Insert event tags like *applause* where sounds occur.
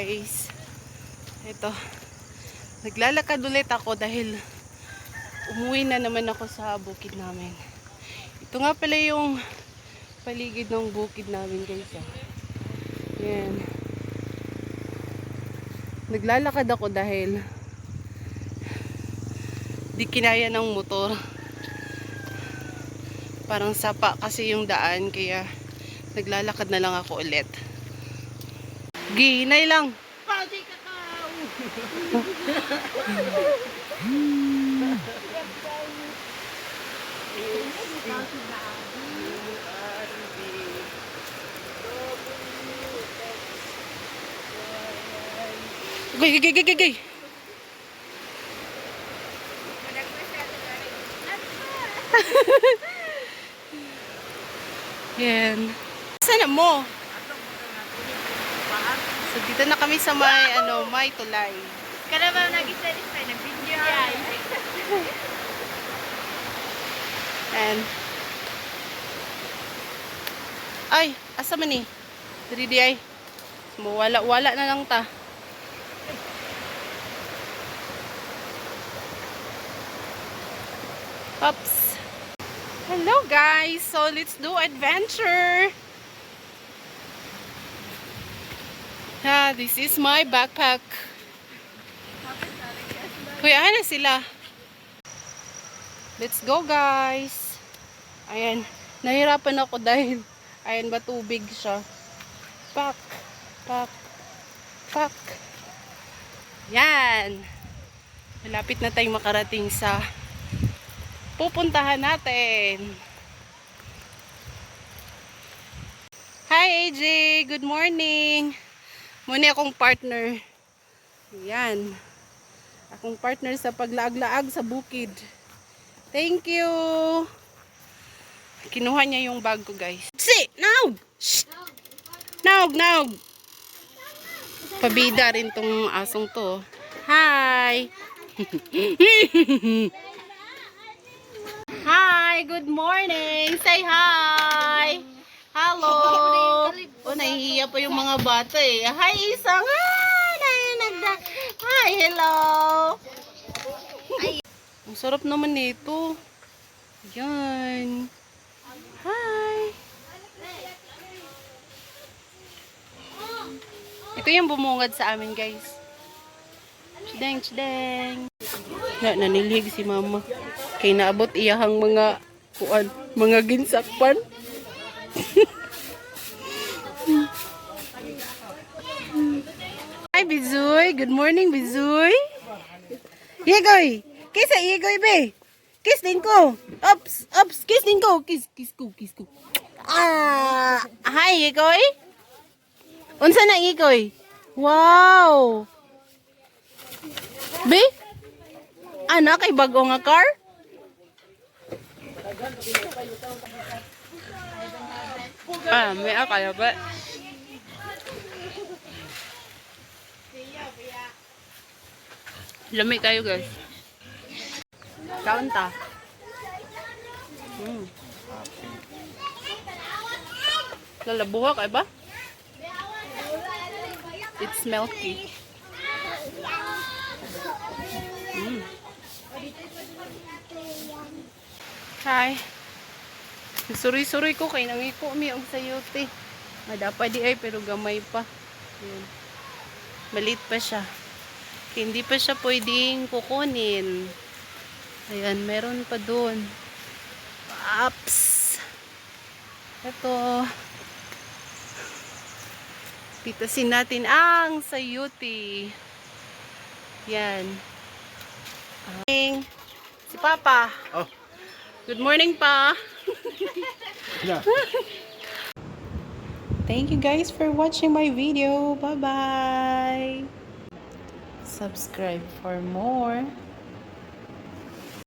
guys. Ito. Naglalakad ulit ako dahil umuwi na naman ako sa bukid namin. Ito nga pala yung paligid ng bukid namin guys. ah. Yan. Naglalakad ako dahil di kinaya ng motor. Parang sapa kasi yung daan kaya naglalakad na lang ako ulit. Ginay lang. Pati kakao! Gay, gay, gay, gay, gay. Yan. Sana mo? So, dito na kami sa may, ano, may tulay. Kada ba nag-isa-isa, nag-video ay. And, ay, asa man ni? Diri di ay. Wala, wala na lang ta. Oops. Hello guys. So let's do adventure. Ah, this is my backpack. Kuya, na sila. Let's go guys. Ayan. Nahirapan ako dahil ayan ba tubig siya. Pak. Pak. Pak. Yan. Malapit na tayong makarating sa pupuntahan natin. Hi AJ, good morning. Muna akong partner. Yan. Akong partner sa paglaag-laag sa bukid. Thank you. Kinuha niya yung bag ko, guys. Si! Naug! Shh! Naug, naug! Pabida rin tong asong to. Hi! *laughs* hi! Good morning! Say hi! Nahihiya pa yung mga bata eh. Hi, isang! Hi! Nagda- Hi, hello! Ang sarap naman nito. Yan. Hi! Ito yung bumungad sa amin, guys. Chideng, chideng. Na, nanilig si mama. Kay naabot iyahang mga kuan, mga ginsakpan. *laughs* Hi, Bizoy. Good morning, Bizoy. Yegoy. Kiss sa Yegoy, be. Kiss din ko. Ups, ups. Kiss din ko. Kiss, kiss ko, kiss ko. Ah, hi, Yegoy. Unsa na Yegoy? Wow. Be? Ana kay bago nga car? Ah, may akala ba? Lami kayo guys. Kaon ta. Mm. Lalabuha kay ba? It's milky. Mm. Hi. Suri-suri ko kay nangiko mi og sayote. Madapa di ay pero gamay pa. Yun. Malit pa siya. Hindi pa siya pwedeng kukunin. Ayan, meron pa doon. Ups. Ito. Pitasin natin ang sayuti. Yan. Morning. Si Papa. Oh. Good morning, Pa. Yeah. *laughs* Thank you guys for watching my video. Bye-bye. Subscribe for more.